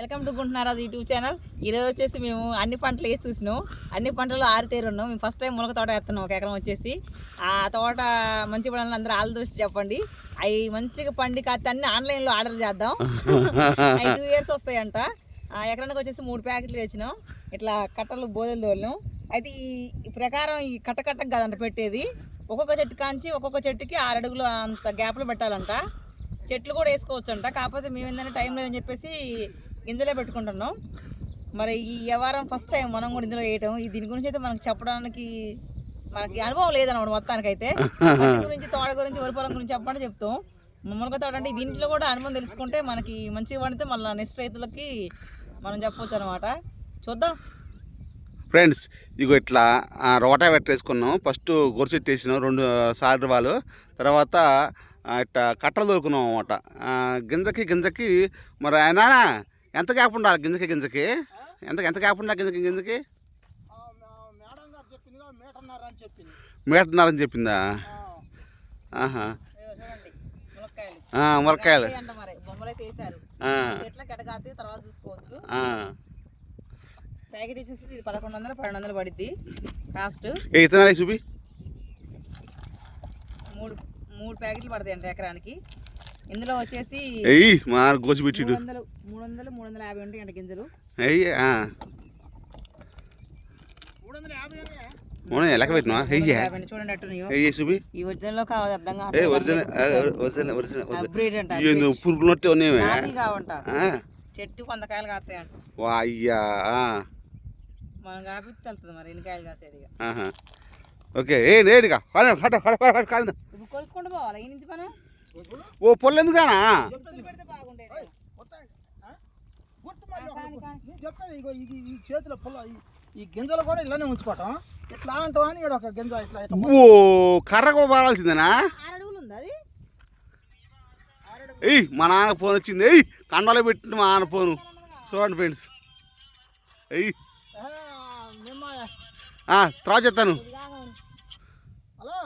Welcome to గుంటున్నారాజు YouTube channel. ఈరోజు వచ్చేసి మేము అన్ని పంటలు వేసి చూసినాం. అన్ని పంటలు ఆరితేరు ఉన్నాం. మేము ఫస్ట్ టైం మునగ తోట వేస్తున్నాం ఒక ఎకరం వచ్చేసి. ఆ తోట మంచి పడాలని అందరూ ఆల్ దోసి చెప్పండి. అవి మంచిగా పండి కాస్తే అన్ని ఆన్లైన్లో ఆర్డర్ చేద్దాం. అవి టూ ఇయర్స్ వస్తాయంట. ఆ ఎకరానికి వచ్చేసి మూడు ప్యాకెట్లు తెచ్చినాం. ఇట్లా కట్టలు బోదలు తోలినాం. అయితే ఈ ప్రకారం ఈ కట్ట కట్టకు కదంట పెట్టేది. ఒక్కొక్క చెట్టు కాంచి ఒక్కొక్క చెట్టుకి ఆరు అడుగులు అంత గ్యాప్లో పెట్టాలంట. చెట్లు కూడా వేసుకోవచ్చు అంట కాకపోతే మేము ఏంటంటే టైం లేదని చెప్పేసి ఇందులో పెట్టుకుంటున్నాం. మరి ఈ వ్యవహారం ఫస్ట్ టైం మనం కూడా ఇందులో వేయటం ఈ దీని గురించి అయితే మనకు చెప్పడానికి మనకి అనుభవం లేదన్నమాట మొత్తానికైతే. పత్తి గురించి తోట గురించి వరి పొలం గురించి చెప్పండి చెప్తాం. మునగ తోట అంటే దీంట్లో కూడా అనుభవం తెలుసుకుంటే మనకి మంచిగా పండితే మళ్ళీ నెక్స్ట్ రైతులకి మనం చెప్పొచ్చు అనమాట చూద్దాం. ఫ్రెండ్స్ ఇగో ఇట్లా రోటా పెట్టేసుకున్నాం. ఫస్ట్ గొరుసెట్ వేసినాం రెండు సార్లు వాళ్ళు. తర్వాత ఇట్లా కట్టలు దొరుకున్నాం అనమాట గింజకి గింజకి మరి ఆయన ఎంత గ్యాప్ ఉండాలి గింజకి గింజకి? ఎంత ఎంత గ్యాప్ ఉండాలి గింజకి గింజకి? మీటర్న్నర అని చెప్పింది. మీటర్నారని చెప్పిందా? ఆహా. ఇదిగో చూడండి మునక్కాయలు. ఆ, ములక్కాయలు ఎడగాలి అంట మరి బొమ్మలు అయితే వేసారు ఆ, చెట్లకి ఎడగాతే తర్వాత చూసుకోవచ్చు. ఆ. ప్యాకెట్ వచ్చేసి ఇది పదకొండు వందలు పన్నెండు వందలు పడిద్ది. కాస్ట్. ఏ ఇతనాలు చూపి. మూడు మూడు ప్యాకెట్లు పడతాయి అంట ఎకరానికి. ఇందులో వచ్చేసి మా గోసి మూడు పెట్టిడు వందలు మూడు వందలు మూడు వందల యాభై ఉంటాయి అంట గింజలు. అవునా లెక్క పెట్టినా. చూడండి ఈ ఒరిజినల్ కావాలి అర్థం ఏ ఒరిజినల్ ఒరిజినల్ ఉన్నాయి కావంట. ఆ, చెట్టు వంద కాయలు కాస్తాయంట. వా అయ్యా ఆ, మనం కాపితే వెళ్తుంది మరి ఎన్ని కాయలు కాసేది. ఓకే ఏ నేడుగా ఫట కాదు. ఇప్పుడు కొలుసుకుంటూ పోవాలి? ఈ నుంచి పని? ఓ పొల్లు నేను చెప్పేది ఇగో ఇది ఈ చేతిలో పుల్ల ఈ- గింజలు కూడా ఇలానే ఉంచుకోవటం. ఇట్లా అంటాం అని ఈడ ఒక గింజ ఇట్లా ఇట్లా ఓ కర్రకు పారాల్సిందేనా ఆరు అడుగులు ఉంది అది? ఎయ్ మా నాన్న ఫోన్ వచ్చింది. ఎయ్ కండలో పెట్టింది మా నాన్న ఫోను. చూడండి ఫ్రెండ్స్. ఆ, తర్వాత చెప్తాను. హలో?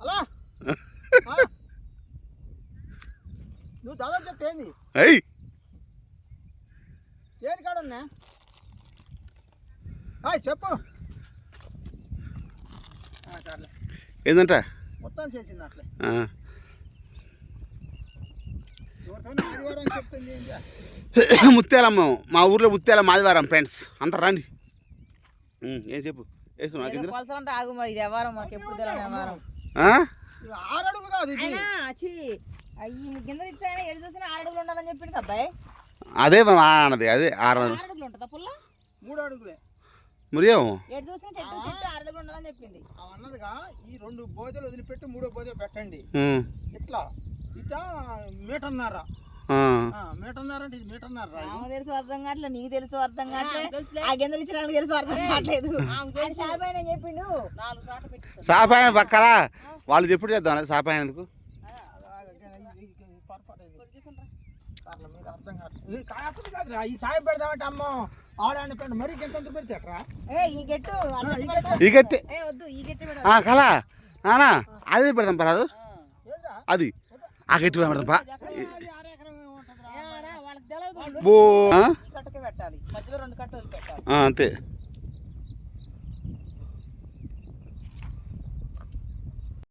హలో? నువ్వు దాదాపు చెప్పేంది ఎయ్ హాయ్ చెప్పు. ఏంటంట మొత్తం చేసింది అట్లే. ఆ. ఎవరితో ఆదివారం చెప్తుంది ఏంటి ముత్యాలమ్మ మా ఊర్లో ముత్యాల మాదివారం ఫ్రెండ్స్. అంతా రండి. ఏం చెప్పు? అయ్యి మీ కింద ఇచ్చాయన ఎడు చూసినా ఆరు అడుగులు ఉండాలని చెప్పింది కదా అబ్బాయి. అదే మా అన్నది అదే ఆరు అడుగులు ఉంటుందా పుల్ల మూడు అడుగులే చూసినా చెట్టు చెట్టు చెప్పింది అన్నదిగా ఈ రెండు బోధలు వదిలిపెట్టి మూడో బోధ పెట్టండి ఉమ్, ఇట్లా ఇట్లా మీటర్న్నర ఆ. ఆ, మీటర్న్నర అంటే ఇది మీటర్న్నర రా ఇది. ఆమె తెలుసు అర్థం నీకు తెలుసు అర్థం ఆ గింజలు ఇచ్చిన వాళ్ళకి తెలుసు అర్థం కావట్లేదు చెప్పిండు నాలుగు సార్లు పెట్టి సాపాయన పక్కరా వాళ్ళు చెప్పుడు చేద్దాం సాపాయన ఎందుకు అలాగే ఇది- ఇది- ఇది పొరపాటు ఇది. ఈ సాయం పెడదామంటే అమ్మో ఆడాన్ని పెట్ట మరీ ఎట్రా ఏ ఈ గెట్టు కళ నానా అదే పెడదాం పరాదు ఏంద్రా? అది. ఆ గట్టి పెడదాం పా. అంతే.